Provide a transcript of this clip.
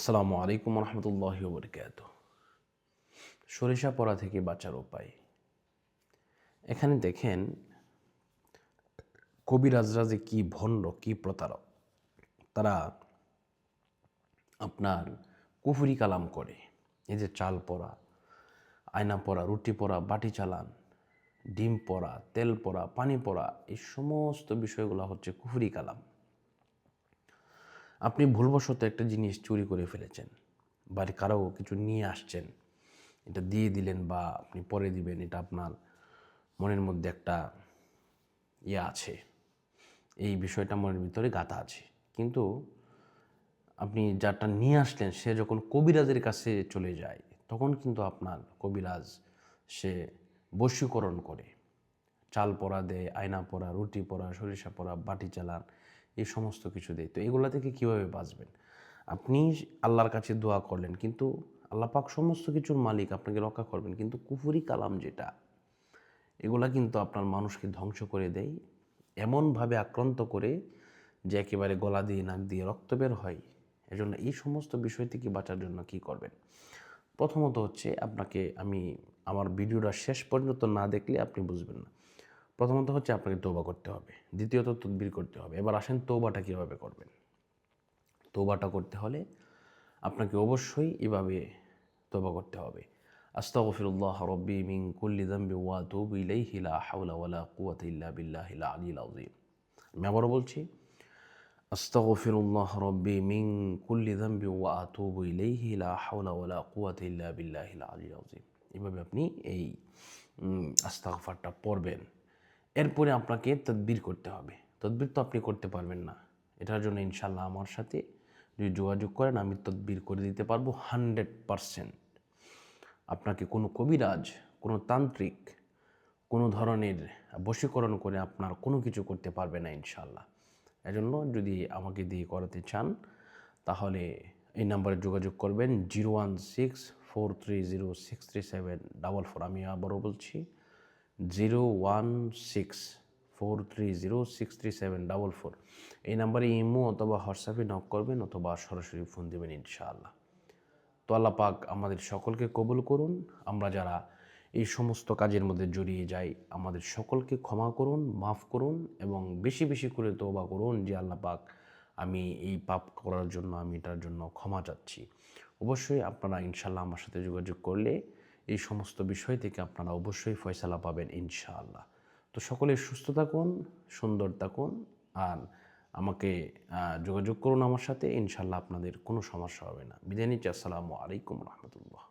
আসসালামু আলাইকুম রহমতুল্লাহ বরকাত সরিষা পড়া থেকে বাঁচার উপায়। এখানে দেখেন কবিরাজরা যে কী ভণ্ড, কী প্রতারক। তারা আপনার কুফুরি কালাম করে। এই যে চাল পরা আয়না পরা রুটি পরা বাটি চালান, ডিম পরা তেল পরা পানি পরা এই সমস্ত বিষয়গুলো হচ্ছে কুফুরি কালাম। আপনি ভুলবশত একটা জিনিস চুরি করে ফেলেছেন বাড়ি কারও কিছু নিয়ে আসছেন। এটা দিয়ে দিলেন বা আপনি পরে দিবেন, এটা আপনার মনের মধ্যে একটা ইয়ে আছে। এই বিষয়টা মনের ভিতরে গাঁথা আছে। কিন্তু আপনি যারটা নিয়ে আসলেন, সে যখন কবিরাজের কাছে চলে যায়, তখন কিন্তু আপনার কবিরাজ সে বশীকরণ করে। চাল পরা দেয়, আয়না পরা রুটি পরা সরিষা পরা বাটি চালান এই সমস্ত কিছু দেয়। তো এগুলা থেকে কীভাবে বাঁচবেন? আপনি আল্লাহর কাছে দোয়া করলেন, কিন্তু আল্লাহ পাক সমস্ত কিছুর মালিক, আপনাকে রক্ষা করবেন। কিন্তু কুফুরি কালাম যেটা, এগুলা কিন্তু আপনার মানুষকে ধ্বংস করে দেয়। এমনভাবে আক্রান্ত করে যে একেবারে গলা দিয়ে, নাক দিয়ে রক্ত বের হয়, এজন্য এই সমস্ত বিষয় থেকে বাঁচার জন্য কি করবেন? প্রথমত হচ্ছে, আপনাকে আমি আমার ভিডিওটা শেষ পর্যন্ত না দেখলে আপনি বুঝবেন না। প্রথমত হচ্ছে আপনাকে তৌবা করতে হবে। দ্বিতীয়ত তদবির করতে হবে। এবার আসেন তৌবাটা কীভাবে করবেন? তৌবাটা করতে হলে আপনাকে অবশ্যই এভাবে তৌবা করতে হবে। আস্তাগফিরুল্লাহ রব্বি মিন কুল্লি যামবি ওয়া আতুবু ইলাইহি, লা হাওলা ওয়ালা কুওয়াতা ইল্লা বিল্লাহিল আলিয়্যিল আযীম। আমি আবারও বলছি, আস্তাগফিরুল্লাহ রব্বি মিন কুল্লি যামবি ওয়া আতুবু ইলাইহি, লা হাওলা ওয়ালা কুওয়াতা ইল্লা বিল্লাহিল আলিয়্যিল আযীম। এভাবে আপনি এই আস্তাগফারটা পড়বেন। এরপরে আপনাকে তদবির করতে হবে। তদবির তো আপনি করতে পারবেন না। এটার জন্য ইনশাল্লাহ আমার সাথে যদি যোগাযোগ করেন, আমি তদবির করে দিতে পারব হান্ড্রেড পারসেন্ট। আপনাকে কোনো কবিরাজ, কোনো তান্ত্রিক, কোনো ধরনের বশীকরণ করে আপনার কোনো কিছু করতে পারবে না ইনশাল্লাহ এজন্য যদি আমাকে দিয়ে করাতে চান, তাহলে এই নাম্বারে যোগাযোগ করবেন zero one six four three zero six three seven double four. আমি আবারও বলছি zero one six four three zero six three seven double four এই নাম্বারে ইমো অথবা হোয়াটসঅ্যাপে নক করবেন অথবা সরাসরি ফোন দেবেন ইনশাআল্লাহ। তো আল্লাহ পাক আমাদের সকলকে কবুল করুন। আমরা যারা এই সমস্ত কাজের মধ্যে জড়িয়ে যাই, আমাদের সকলকে ক্ষমা করুন, মাফ করুন এবং বেশি বেশি করে তোবা করুন যে আল্লাহ পাক আমি এই পাপ করার জন্য, আমি এটার জন্য ক্ষমা চাচ্ছি। অবশ্যই আপনারা ইনশাল্লাহ আমার সাথে যোগাযোগ করলে এই সমস্ত বিষয় থেকে আপনারা অবশ্যই ফয়সালা পাবেন, ইনশাআল্লাহ। তো সকলে সুস্থ থাকুন, সুন্দর থাকুন, আর আমাকে যোগাযোগ করুন আমার সাথে ইনশাল্লাহ আপনাদের কোনো সমস্যা হবে না। বিদায় নিচ্ছি, আসসালামু আলাইকুম রহমতুল্লাহ।